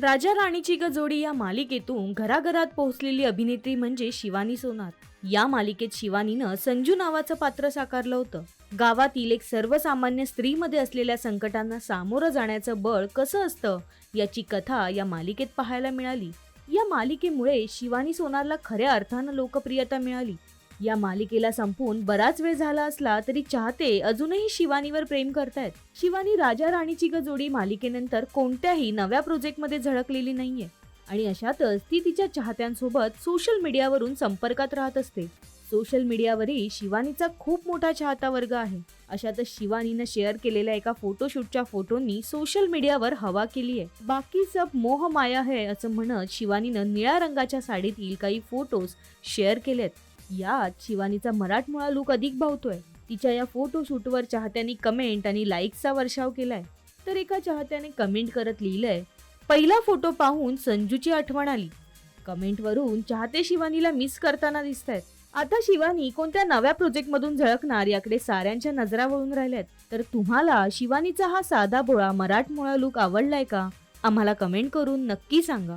राजा राणीची ग जोडी या मालिकेतून घराघरात पोहोचलेली अभिनेत्री म्हणजे शिवानी सोनार. या मालिकेत शिवानीनं संजू नावाचं पात्र साकारलं होतं. गावातील एक सर्वसामान्य स्त्रीमध्ये असलेल्या संकटांना सामोरं जाण्याचं बळ कसं असतं याची कथा या मालिकेत पाहायला मिळाली. या मालिकेमुळे शिवानी सोनारला खऱ्या अर्थानं लोकप्रियता मिळाली. या मालिकेला संपून बराच वेळ झाला असला तरी चाहते अजूनही शिवानीवर प्रेम करतायत. शिवानी राजा राणीची ग जोडी मालिकेनंतर कोणत्याही नव्या प्रोजेक्टमध्ये झळकलेली नाहीये. आणि अशातच ती तिच्या चाहत्यांसोबत सोशल मीडियावरून संपर्कात राहत असते. सोशल मीडियावरही शिवानीचा खूप मोठा चाहता वर्ग आहे. अशातच शिवानीनं शेअर केलेल्या एका फोटोशूटच्या फोटोंनी सोशल मीडियावर हवा केली आहे. बाकी सब मोह माया है असं म्हणत शिवानीनं निळ्या रंगाच्या साडीतील काही फोटोज शेअर केलेत. यात शिवानीचा मराठमोळा लुक अधिक भावतोय. तिच्या या फोटोशूटवर चाहत्यांनी कमेंट आणि लाईक्सचा वर्षाव केलाय. तर एका चाहत्याने कमेंट करत लिहिलंय पहिला फोटो पाहून संजूची आठवण आली. कमेंटवरून चाहते शिवानीला मिस करताना दिसत आहेत आता शिवानी कोणत्या नव्या प्रोजेक्ट मधून झळकणार याकडे साऱ्यांच्या नजरा वळून राहिल्यात. तर तुम्हाला शिवानीचा हा साधा बोळा मराठमोळा लुक आवडलाय का? आम्हाला कमेंट करून नक्की सांगा.